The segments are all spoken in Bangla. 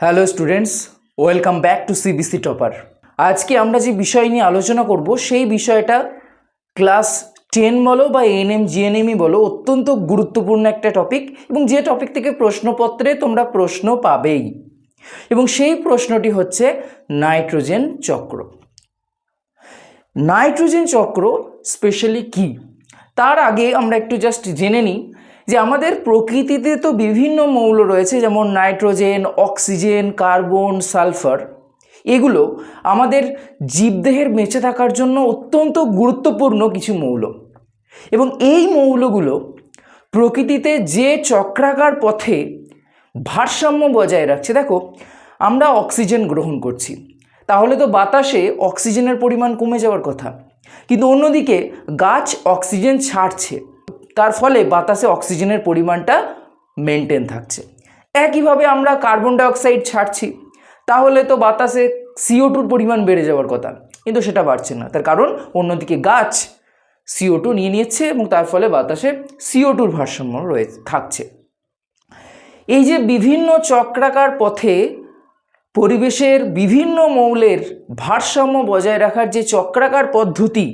Hello students welcome back to CBC topper আজকে আমরা যে বিষয় নিয়ে আলোচনা করব, সেই বিষয়টা ক্লাস টেন বলো বা এএনএম জিএনএমই বলো, অত্যন্ত গুরুত্বপূর্ণ একটা টপিক এবং যে টপিক থেকে প্রশ্নপত্রে তোমরা প্রশ্ন পাবেই। এবং সেই প্রশ্নটি হচ্ছে নাইট্রোজেন চক্র। নাইট্রোজেন চক্র স্পেশালি কি? তার আগে আমরা একটু জাস্ট জেনে নিই যে আমাদের প্রকৃতিতে তো বিভিন্ন মৌল রয়েছে, যেমন নাইট্রোজেন, অক্সিজেন, কার্বন, সালফার। এগুলো আমাদের জীবদেহের বেঁচে থাকার জন্য অত্যন্ত গুরুত্বপূর্ণ কিছু মৌল। এবং এই মৌলগুলো প্রকৃতিতে যে চক্রাকার পথে ভারসাম্য বজায় রাখছে, দেখো, আমরা অক্সিজেন গ্রহণ করছি। তাহলে তো বাতাসে অক্সিজেনের পরিমাণ কমে যাওয়ার কথা। কিন্তু অন্যদিকে গাছ অক্সিজেন ছাড়ছে, তার ফলে বাতাসে অক্সিজেনের পরিমাণটা মেনটেন থাকছে। একইভাবে আমরা কার্বন ডাইঅক্সাইড ছাড়ছি, তাহলে তো বাতাসে সিও টুর পরিমাণ বেড়ে যাওয়ার কথা। কিন্তু সেটা বাড়ছে না, তার কারণ অন্যদিকে গাছ সিও টু নিয়ে নিচ্ছে এবং তার ফলে বাতাসে সিও টুর ভারসাম্য রয়ে থাকছে। এই যে বিভিন্ন চক্রাকার পথে পরিবেশের বিভিন্ন মৌলের ভারসাম্য বজায় রাখার যে চক্রাকার পদ্ধতি,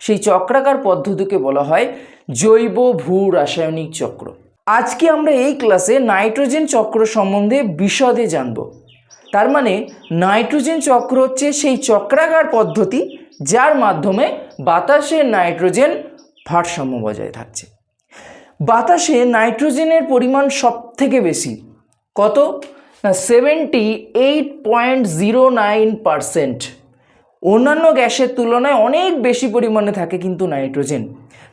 সেই চক্রাকার পদ্ধতিকে বলা হয় জৈব ভূ রাসায়নিক চক্র। আজকে আমরা এই ক্লাসে নাইট্রোজেন চক্র সম্বন্ধে বিশদে জানব। তার মানে নাইট্রোজেন চক্র হচ্ছে সেই চক্রাকার পদ্ধতি যার মাধ্যমে বাতাসে নাইট্রোজেন ভারসাম্য বজায় থাকছে। বাতাসে নাইট্রোজেনের পরিমাণ সব থেকে বেশি, কত? Seventy eight point zero nine percent অন্যান্য গ্যাসের তুলনায় অনেক বেশি পরিমাণে থাকে কিন্তু নাইট্রোজেন।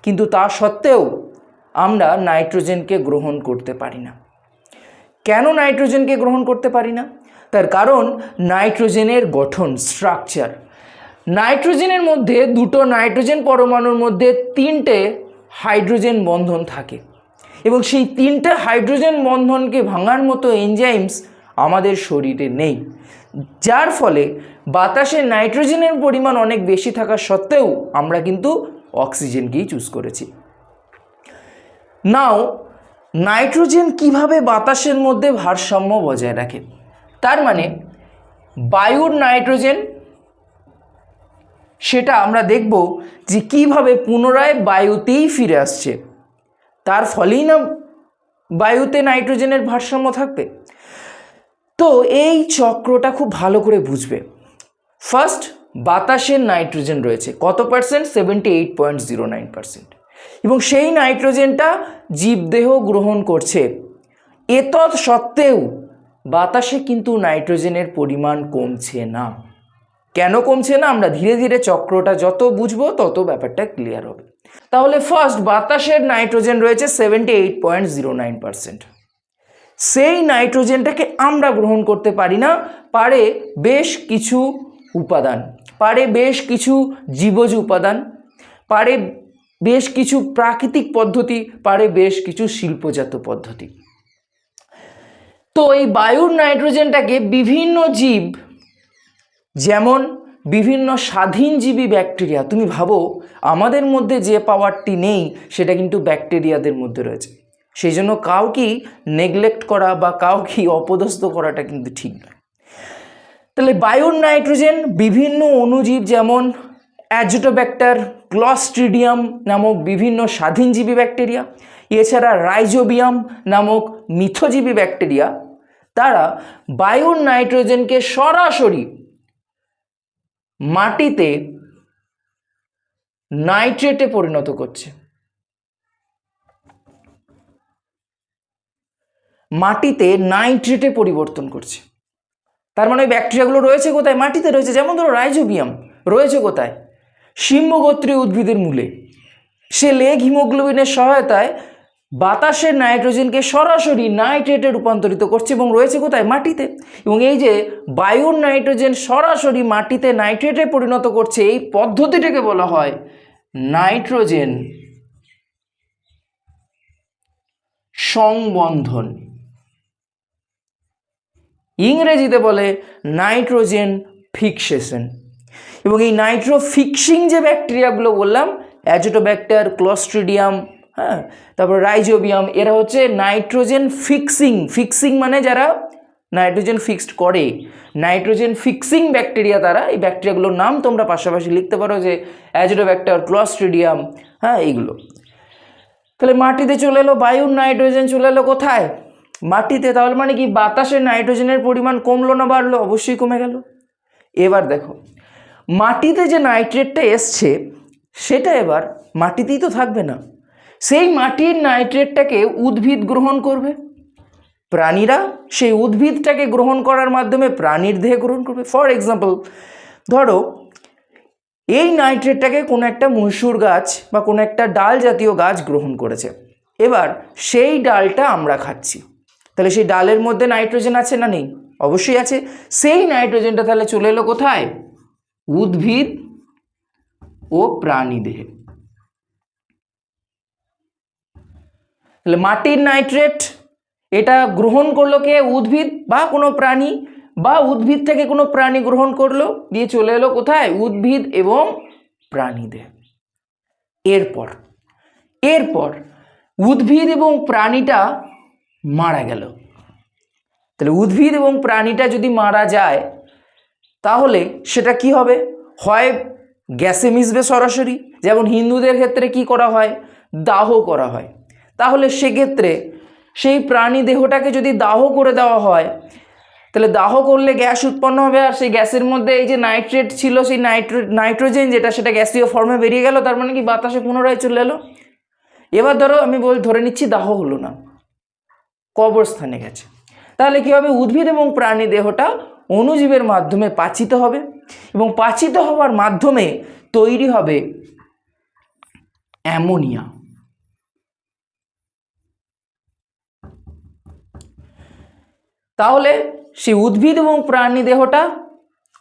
কিন্তু তা সত্ত্বেও আমরা নাইট্রোজেনকে গ্রহণ করতে পারি না। কেন নাইট্রোজেনকে গ্রহণ করতে পারি না? তার কারণ নাইট্রোজেনের গঠন স্ট্রাকচার নাইট্রোজেনের মধ্যে দুটো নাইট্রোজেন পরমাণুর মধ্যে তিনটে হাইড্রোজেন বন্ধন থাকে। এবং সেই তিনটে হাইড্রোজেন বন্ধনকে ভাঙার মতো এনজাইমস আমাদের শরীরে নেই। যার ফলে বাতাসে নাইট্রোজেনের পরিমাণ অনেক বেশি থাকা সত্ত্বেও আমরা কিন্তু অক্সিজেনকেই চুজ করেছি। নাও, নাইট্রোজেন কীভাবে বাতাসের মধ্যে ভারসাম্য বজায় রাখে? তার মানে বায়ুর নাইট্রোজেন, সেটা আমরা দেখব যে কীভাবে পুনরায় বায়ুতেই ফিরে আসছে। তার ফলেই না বায়ুতে নাইট্রোজেনের ভারসাম্য থাকবে? তো এই চক্রটা খুব ভালো করে বুঝবে। ফার্স্ট বাতাসের নাইট্রোজেন রয়েছে। কত percent seventy eight point zero nine percent এবং সেই নাইট্রোজেনটা জীবদেহ গ্রহণ করছে। এতৎ সত্ত্বেও বাতাসে কিন্তু নাইট্রোজেনের পরিমাণ কমছে না। কেন কমছে না? আমরা ধীরে ধীরে চক্রটা যত বুঝব তত ব্যাপারটা ক্লিয়ার হবে। তাহলে ফার্স্ট বাতাসের নাইট্রোজেন রয়েছে seventy eight point zero nine percent সেই নাইট্রোজেনটাকে আমরা গ্রহণ করতে পারি না, পারে বেশ কিছু উপাদান, পারে বেশ কিছু জীবজ উপাদান, পারে বেশ কিছু প্রাকৃতিক পদ্ধতি, পারে বেশ কিছু শিল্পজাত পদ্ধতি। তো এই বায়ুর নাইট্রোজেনটাকে বিভিন্ন জীব, যেমন বিভিন্ন স্বাধীনজীবী ব্যাকটেরিয়া, তুমি ভাবো আমাদের মধ্যে যে পাওয়ারটি নেই, সেটা কিন্তু ব্যাকটেরিয়াদের মধ্যে রয়েছে। সেই জন্য কাউকেই নেগলেক্ট করা বা কাউকে অপদস্থ করাটা কিন্তু ঠিক নয়। তাহলে বায়ুর নাইট্রোজেন বিভিন্ন অণুজীব যেমন অ্যাজোটোব্যাক্টার ক্লস্ট্রিডিয়াম নামক বিভিন্ন স্বাধীনজীবী ব্যাকটেরিয়া এছাড়া রাইজোবিয়াম নামক মিথজীবী ব্যাকটেরিয়া তারা বায়ুর নাইট্রোজেনকে সরাসরি মাটিতে নাইট্রেটে পরিণত করছে। মাটিতে নাইট্রেটে পরিবর্তন করছে। তার মানে ওই ব্যাকটেরিয়াগুলো রয়েছে কোথায়? মাটিতে রয়েছে। যেমন ধরো রাইজোবিয়াম রয়েছে কোথায়? সিম্বগোত্রীয় উদ্ভিদের মূলে। সে লেগ হিমোগ্লোবিনের সহায়তায় বাতাসের নাইট্রোজেনকে সরাসরি নাইট্রেটে রূপান্তরিত করছে এবং রয়েছে কোথায়? মাটিতে। এবং এই যে বায়ুর নাইট্রোজেন সরাসরি মাটিতে নাইট্রেটে পরিণত করছে, এই পদ্ধতিটাকে বলা হয় নাইট্রোজেন সংবন্ধন। ইংরেজিতে বলে নাইট্রোজেন ফিক্সেশন। এবং এই নাইট্রো ফিক্সিং যে ব্যাকটেরিয়াগুলো বললাম, অ্যাজোটোব্যাক্টার, ক্লস্ট্রিডিয়াম হ্যাঁ তারপর রাইজোবিয়াম, এরা হচ্ছে নাইট্রোজেন ফিক্সিং। ফিক্সিং মানে যারা নাইট্রোজেন ফিক্সড করে। নাইট্রোজেন ফিক্সিং ব্যাকটেরিয়া তারা, এই ব্যাকটেরিয়াগুলোর নাম তোমরা পাশাপাশি লিখতে পারো যে অ্যাজিডোব্যাক্টার ক্লস্ট্রিডিয়াম হ্যাঁ এইগুলো। তাহলে মাটিতে চলে এলো বায়ুর নাইট্রোজেন, চলে এলো কোথায়? মাটিতে, তাহলে মানে কি বাতাসে নাইট্রোজেনের পরিমাণ কমলো না বাড়লো? অবশ্যই কমে গেল। এবার দেখো, মাটিতে যে নাইট্রেটটা এসছে, সেটা এবার মাটিতেই তো থাকবে না। সেই মাটির নাইট্রেটটাকে উদ্ভিদ গ্রহণ করবে। প্রাণীরা সেই উদ্ভিদটাকে গ্রহণ করার মাধ্যমে প্রাণীর দেহে গ্রহণ করবে। ফর এক্সাম্পল ধরো, এই নাইট্রেটটাকে কোনো একটা মহীশূর গাছ বা কোনো একটা ডাল জাতীয় গাছ গ্রহণ করেছে। এবার সেই ডালটা আমরা খাচ্ছি। তাহলে সেই ডালের মধ্যে নাইট্রোজেন আছে না নেই? অবশ্যই আছে। সেই নাইট্রোজেনটা তাহলে চলে এলো কোথায়? উদ্ভিদ ও প্রাণী দেহে তাহলে মাটির নাইট্রেট, এটা গ্রহণ করল কে? উদ্ভিদ বা কোনো প্রাণী বা উদ্ভিদ থেকে কোনো প্রাণী গ্রহণ করল? দিয়ে চলে এলো কোথায়? উদ্ভিদ এবং প্রাণী প্রাণীদের এরপর এরপর উদ্ভিদ এবং প্রাণীটা মারা গেল। তাহলে উদ্ভিদ এবং প্রাণীটা যদি মারা যায়, তাহলে সেটা কি হবে? হয় গ্যাসে মিশবে সরাসরি, যেমন হিন্দুদের ক্ষেত্রে কি করা হয়? দাহ করা হয়। তাহলে সেক্ষেত্রে সেই প্রাণী দেহটাকে যদি দাহ করে দেওয়া হয়, তাহলে দাহ করলে গ্যাস উৎপন্ন হবে, আর সেই গ্যাসের মধ্যে এই যে নাইট্রেট ছিল, সেই নাইট্রো, নাইট্রোজেন যেটা, সেটা গ্যাসীয় ফর্মে বেরিয়ে গেল, তার মানে কি বাতাসে পুনরায় চলে এলো? এবার ধরো আমি বল, ধরে নিচ্ছি দাহ হলো না। কবরস্থানে গেছে। তাহলে কী হবে? উদ্ভিদ এবং প্রাণী দেহটা অণুজীবের মাধ্যমে পাচিত হবে এবং পাচিত হওয়ার মাধ্যমে তৈরি হবে অ্যামোনিয়া। তাহলে সেই উদ্ভিদ এবং প্রাণী দেহটা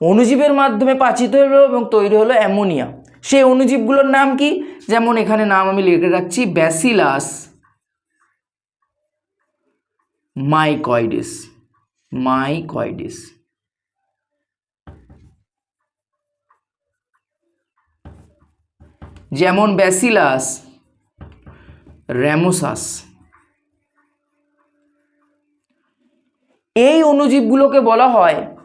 অণুজীবের মাধ্যমে পাচিত হলো এবং তৈরি হলো অ্যামোনিয়া। সেই অণুজীবগুলোর নাম কি? যেমন এখানে নাম আমি লিখে রাখছি, ব্যাসিলাস। মাইকয়েডিস মাইকয়েডিস যেমন ব্যাসিলাস, র্যামোসাস। এই অণুজীবগুলোকে বলা হয়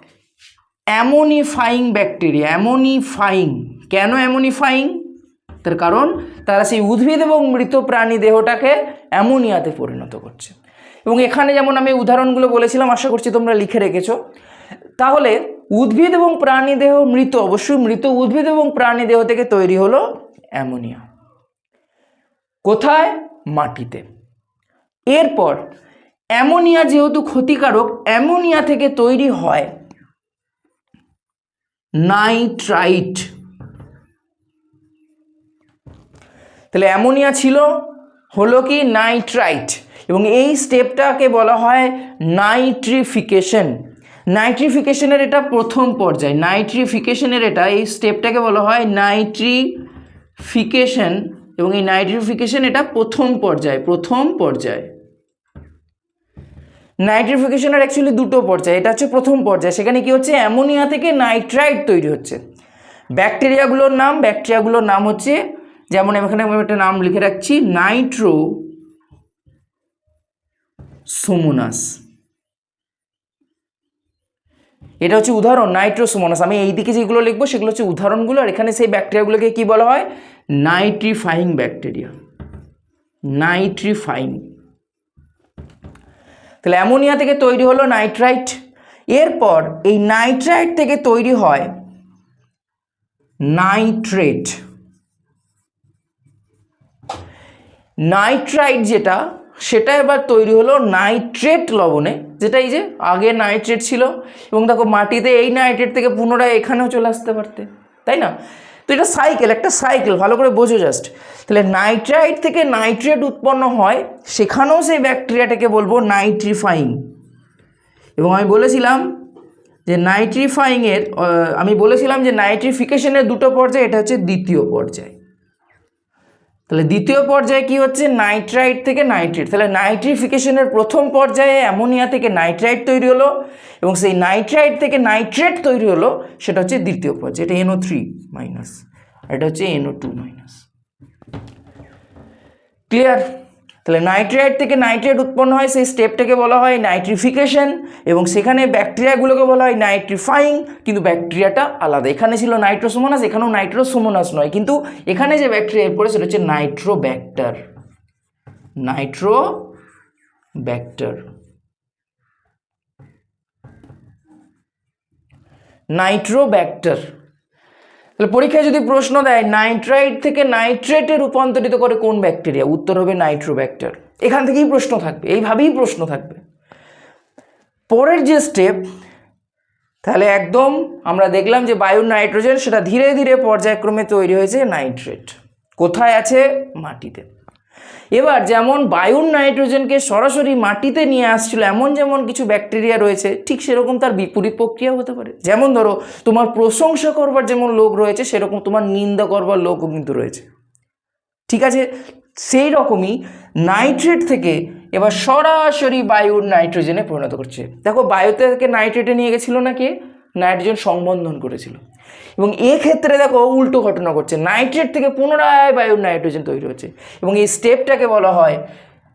অ্যামোনিফাইং ব্যাকটেরিয়া। অ্যামোনিফাইং। কেন অ্যামোনিফাইং? তার কারণ তারা সেই উদ্ভিদ এবং মৃত প্রাণী দেহটাকে অ্যামোনিয়াতে পরিণত করছে। এবং এখানে যেমন আমি উদাহরণগুলো বলেছিলাম, আশা করছি তোমরা লিখে রেখেছো। তাহলে উদ্ভিদ এবং প্রাণী দেহ মৃত, অবশ্যই মৃত উদ্ভিদ এবং প্রাণী দেহ থেকে তৈরি হলো অ্যামোনিয়া। কোথায়? মাটিতে। এরপর, অ্যামোনিয়া যেহেতু ক্ষতিকারক, অ্যামোনিয়া থেকে তৈরি হয় নাইট্রাইট। তাহলে অ্যামোনিয়া ছিল হলো কি? নাইট্রাইট। এবং এই স্টেপটাকে বলা হয় নাইট্রিফিকেশন নাইট্রিফিকেশনের এটা প্রথম পর্যায়। নাইট্রিফিকেশনের এটা, এই স্টেপটাকে বলা হয় নাইট্রিফিকেশন এবং এই নাইট্রিফিকেশন এটা প্রথম পর্যায় প্রথম পর্যায়। নাইট্রিফিকেশনের অ্যাকচুয়ালি দুটো পর্যায়। এটা হচ্ছে প্রথম পর্যায়। সেখানে কি হচ্ছে? অ্যামোনিয়া থেকে নাইট্রাইট তৈরি হচ্ছে। ব্যাকটেরিয়াগুলোর নাম ব্যাকটেরিয়াগুলোর নাম হচ্ছে, যেমন এখানে আমি একটা নাম লিখে রাখছি নাইট্রো সোমোনাস। এটা হচ্ছে উদাহরণ, নাইট্রোসোমোনাস। আমি এই দিকে যেগুলো লিখব, সেগুলো হচ্ছে উদাহরণগুলো, আর এখানে সেই ব্যাকটেরিয়াগুলোকে কি বলা হয়? Nitrifying bacteria. নাইট্রিফাইং। তাহলে অ্যামোনিয়া থেকে তৈরি হলো নাইট্রাইট। এরপর এই নাইট্রাইট থেকে তৈরি হয় নাইট্রেট। নাইট্রাইট যেটা সেটা এবার তৈরি হলো নাইট্রেট লবণে, যেটা এই যে আগে নাইট্রেট ছিল, এবং দেখো মাটিতে এই নাইট্রেট থেকে পুনরায় এখানেও চলে আসতে পারতে, তাই না? তো এটা সাইকেল একটা সাইকেল ভালো করে বোঝো জাস্ট তাহলে নাইট্রাইট থেকে নাইট্রেট উৎপন্ন হয়, সেখানেও সেই ব্যাকটেরিয়াটাকে বলব নাইট্রিফাইং এবং আমি বলেছিলাম যে নাইট্রিফাইংয়ের আমি বলেছিলাম যে নাইট্রিফিকেশনের দুটো পর্যায়, এটা হচ্ছে দ্বিতীয় পর্যায়। তাহলে দ্বিতীয় পর্যায়ে কি হচ্ছে? নাইট্রাইট থেকে নাইট্রেট। তাহলে নাইট্রিফিকেশনের প্রথম পর্যায়ে অ্যামোনিয়া থেকে নাইট্রাইট তৈরি হলো এবং সেই নাইট্রাইট থেকে নাইট্রেট তৈরি হলো, সেটা হচ্ছে দ্বিতীয় পর্যায়ে। এটা এনও থ্রি মাইনাস এটা হচ্ছে এনও টু মাইনাস ক্লিয়ার তাহলে নাইট্রেট থেকে নাইট্রেট উৎপন্ন হয়, সেই স্টেপটাকে বলা হয় নাইট্রিফিকেশন এবং সেখানে ব্যাকটেরিয়াগুলোকে বলা হয় নাইট্রিফাইং, কিন্তু ব্যাকটেরিয়াটা আলাদা। এখানে ছিল নাইট্রোসোমোনাস, এখানেও নাইট্রোসোমোনাস নয়, কিন্তু এখানে যে ব্যাকটেরিয়া পড়ে সেটা হচ্ছে নাইট্রোব্যাক্টার। Nitro ব্যাক্টার Nitrobacter. তাহলে পরীক্ষায় যদি প্রশ্ন দেয় নাইট্রাইট থেকে নাইট্রেটে রূপান্তরিত করে কোন ব্যাকটেরিয়া উত্তর হবে নাইট্রোব্যাক্টার এখান থেকেই প্রশ্ন থাকবে, এইভাবেই প্রশ্ন থাকবে। পরের যে স্টেপ তাহলে একদম আমরা দেখলাম যে বায়ুর নাইট্রোজেন সেটা ধীরে ধীরে পর্যায়ক্রমে তৈরি হয়েছে নাইট্রেট কোথায় আছে? মাটিতে। এবার যেমন বায়ুর নাইট্রোজেনকে সরাসরি মাটিতে নিয়ে আসছিল, এমন যেমন কিছু ব্যাকটেরিয়া রয়েছে, ঠিক সেরকম তার বিপরীত প্রক্রিয়া হতে পারে। যেমন ধরো, তোমার প্রশংসা করবার যেমন লোক রয়েছে, সেরকম তোমার নিন্দা করবার লোকও কিন্তু রয়েছে। ঠিক আছে? সেই রকমই নাইট্রেট থেকে এবার সরাসরি বায়ুর নাইট্রোজেনে পরিণত করছে। দেখো, বায়ুতে থেকে নাইট্রেটে নিয়ে গেছিল না কে? নাইট্রোজেন সংবন্ধন করেছিল। এবং এক্ষেত্রে দেখো উল্টো ঘটনা করছে নাইট্রেট থেকে পুনরায় বায়ুর নাইট্রোজেন তৈরি হচ্ছে। এবং এই স্টেপটাকে বলা হয়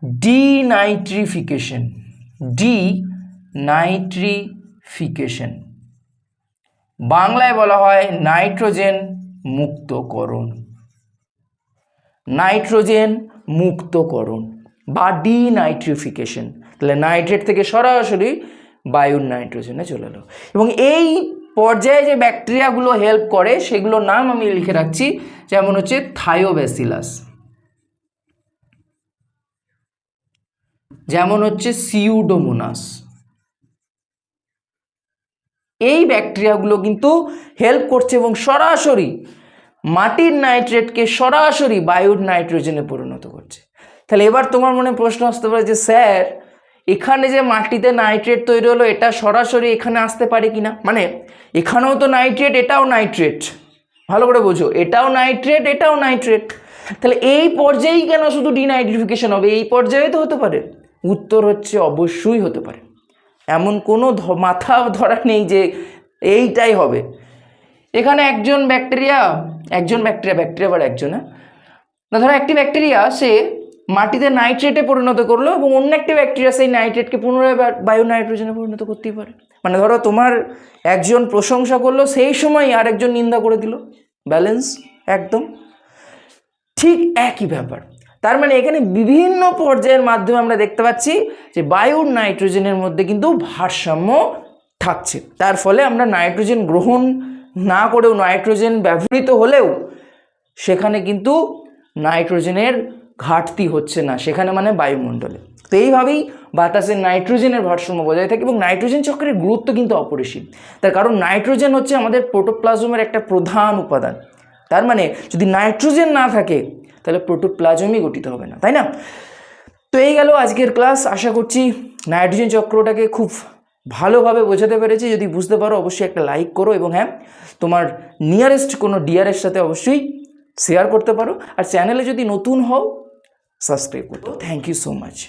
ডিনাইট্রিফিকেশন। ডি নাইট্রিফিকেশন বাংলায় বলা হয় নাইট্রোজেন মুক্তকরণ। নাইট্রোজেন মুক্তকরণ বা ডিনাইট্রিফিকেশন। তাহলে নাইট্রেট থেকে সরাসরি বায়ুর নাইট্রোজেনে চলে এলো। এবং এই পর্যায়ে যে ব্যাকটেরিয়াগুলো হেল্প করে, সেগুলোর নাম আমি লিখে রাখছি, যেমন হচ্ছে থায়োব্যাসিলাস যেমন হচ্ছে সিউডোমোনাস। এই ব্যাকটেরিয়াগুলো কিন্তু হেল্প করছে এবং সরাসরি মাটির নাইট্রেটকে সরাসরি বায়ুর নাইট্রোজেনে পরিণত করছে। তাহলে এবার তোমার মনে প্রশ্ন আসতে পারে যে, স্যার এখানে যে মাটিতে নাইট্রেট তৈরি হলো, এটা সরাসরি এখানে আসতে পারে কি না মানে এখানেও তো নাইট্রেট, এটাও নাইট্রেট। ভালো করে বোঝো, এটাও নাইট্রেট এটাও নাইট্রেট। তাহলে এই পর্যায়েই কেন শুধু ডিনাইট্রিফিকেশন হবে? এই পর্যায়ে তো হতে পারে। উত্তর হচ্ছে অবশ্যই হতে পারে। এমন কোনো মাথা ধরা নেই যে এইটাই হবে। এখানে একজন ব্যাকটেরিয়া একজন ব্যাকটেরিয়া ব্যাকটেরিয়া আবার একজন হ্যাঁ? না, ধরো একটি ব্যাকটেরিয়া, সে মাটিতে নাইট্রেটে পরিণত করল এবং অন্য একটি ব্যাকটেরিয়া সেই নাইট্রেটকে পুনরায় বায়ু নাইট্রোজেনে পরিণত করতেই পারে। মানে ধরো তোমার একজন প্রশংসা করল, সেই সময় আরেকজন নিন্দা করে দিল। ব্যালেন্স, একদম। ঠিক একই ব্যাপার। তার মানে এখানে বিভিন্ন পর্যায়ের মাধ্যমে আমরা দেখতে পাচ্ছি যে বায়ুর নাইট্রোজেনের মধ্যে কিন্তু ভারসাম্য থাকছে। তার ফলে আমরা নাইট্রোজেন গ্রহণ না করেও নাইট্রোজেন ব্যবহৃত হলেও সেখানে কিন্তু নাইট্রোজেনের ঘাটতি হচ্ছে না, সেখানে মানে বায়ুমণ্ডলে। তো এইভাবেই বাতাসের নাইট্রোজেনের ভারসাম্য বজায় থাকে এবং নাইট্রোজেন চক্রের গুরুত্ব কিন্তু অপরিসীম। তার কারণ নাইট্রোজেন হচ্ছে আমাদের প্রোটোপ্লাজমের একটা প্রধান উপাদান। তার মানে যদি নাইট্রোজেন না থাকে, তাহলে প্রোটোপ্লাজমই গঠিত হবে না, তাই না? তো এই গেল আজকের ক্লাস। আশা করছি নাইট্রোজেন চক্রটাকে খুব ভালোভাবে বোঝাতে পেরেছি। যদি বুঝতে পারো, অবশ্যই একটা লাইক করো এবং হ্যাঁ তোমার নিয়ারেস্ট কোনো ডিয়ারের সাথে অবশ্যই শেয়ার করতে পারো। আর চ্যানেলে যদি নতুন হও सब्सक्राइब कर दो। Thank you so much